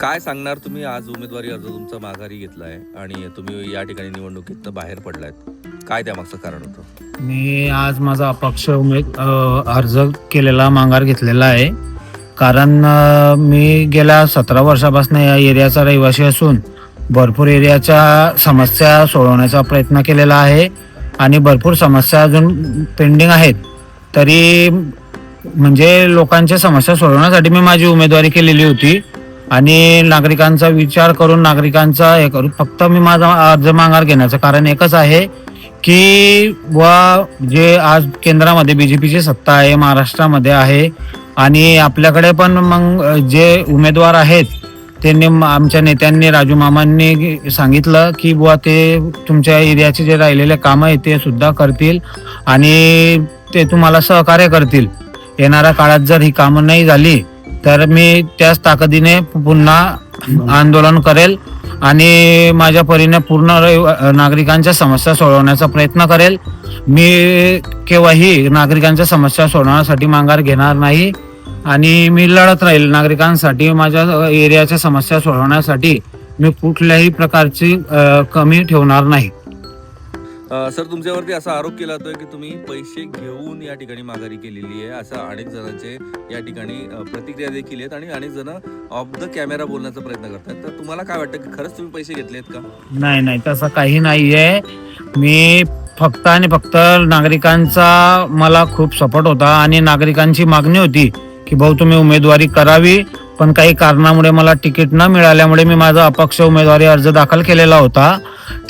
काय सांगणार तुम्ही? आज उमेदवारी अर्ज तुमचा माघारी घेतलाय आणि तुम्ही या ठिकाणी निवडणुकीत बाहेर पडलायत. काय त्यामागचं कारण होतं? मी आज माझा अपक्ष उमेद अर्ज केलेला माघार घेतलेला आहे. कारण मी गेल्या सतरा वर्षापासून या एरियाचा रहिवासी असून भरपूर एरियाच्या समस्या सोडवण्याचा प्रयत्न केलेला आहे आणि भरपूर समस्या अजून पेंडिंग आहेत. तरी म्हणजे लोकांच्या समस्या सोडवण्यासाठी मी माझी उमेदवारी केलेली होती. आणि नागरिकांचा विचार करून नागरिकांचा हे करून फक्त मी माझा अर्ज माघार घेण्याचं कारण एकच आहे की व जे आज केंद्रामध्ये बी जे पीची सत्ता आहे महाराष्ट्रामध्ये आहे आणि आपल्याकडे पण मग जे उमेदवार आहेत त्यांनी आमच्या नेत्यांनी राजू मामांनी सांगितलं की बुवा ते तुमच्या एरियाचे जे राहिलेले कामं आहेत ते सुद्धा करतील आणि ते तुम्हाला सहकार्य करतील. येणाऱ्या काळात जर ही कामं नाही झाली तर मी त्याच ताकदीने पुन्हा आंदोलन करेल आणि माझ्या परीने पूर्ण नागरिकांच्या समस्या सोडवण्याचा प्रयत्न करेल. मी केव्हाही नागरिकांच्या समस्या सोडवण्यासाठी माघार घेणार नाही आणि मी लढत राहील नागरिकांसाठी माझ्या एरियाच्या समस्या सोडवण्यासाठी. मी कुठल्याही प्रकारची कमी ठेवणार नाही. सर तुमच्यावरती असा आरोप केला जातोय की तुम्ही पैसे घेऊन या ठिकाणी माघारी केलेली आहे. असं अनेक जणांचे या ठिकाणी प्रतिक्रिया देखील आहेत आणि अनेक जण ऑफ द कॅमेरा बोलण्याचा प्रयत्न करतात तर तुम्हाला काय वाटतं की खरंच तुम्ही पैसे घेतलेत का? नाही नाही तसं काही नाहीये. मी फक्त आणि फक्त नागरिकांचा मला खूप सपोर्ट होता आणि नागरिकांची मागणी होती की भाऊ तुम्ही उमेदवारी करावी. पण काही कारणामुळे मला तिकीट न मिळाल्यामुळे मी माझा अपक्ष उमेदवारी अर्ज दाखल केलेला होता.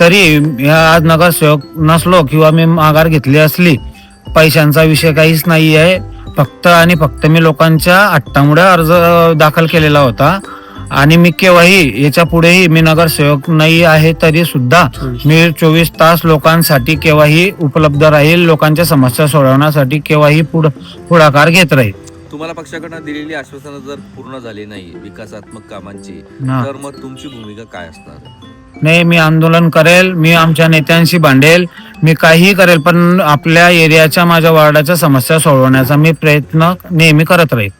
तरी आज नगरसेवक नसलो किंवा मी माघार घेतली असली. पैशांचा विषय काहीच नाही आहे फक्त आणि फक्त मी लोकांच्या हट्टामुळे अर्ज दाखल केलेला होता. आणि मी केव्हाही याच्या पुढेही मी नगरसेवक नाही आहे तरी सुद्धा मी चोवीस तास लोकांसाठी केव्हाही उपलब्ध राहील लोकांच्या समस्या सोडवण्यासाठी केव्हाही पुढ पुढाकार घेत राहील. तुम्हाला पक्षाकडनं दिलेली आश्वासनं जर पूर्ण झाली नाही विकासात्मक कामांची हा. तर मग तुमची भूमिका काय असणार? नाही मी आंदोलन करेल मी आमच्या नेत्यांशी भांडेल मी काहीही करेल पण आपल्या एरियाच्या माझ्या वार्डाच्या समस्या सोडवण्याचा मी प्रयत्न नेहमी करत राहील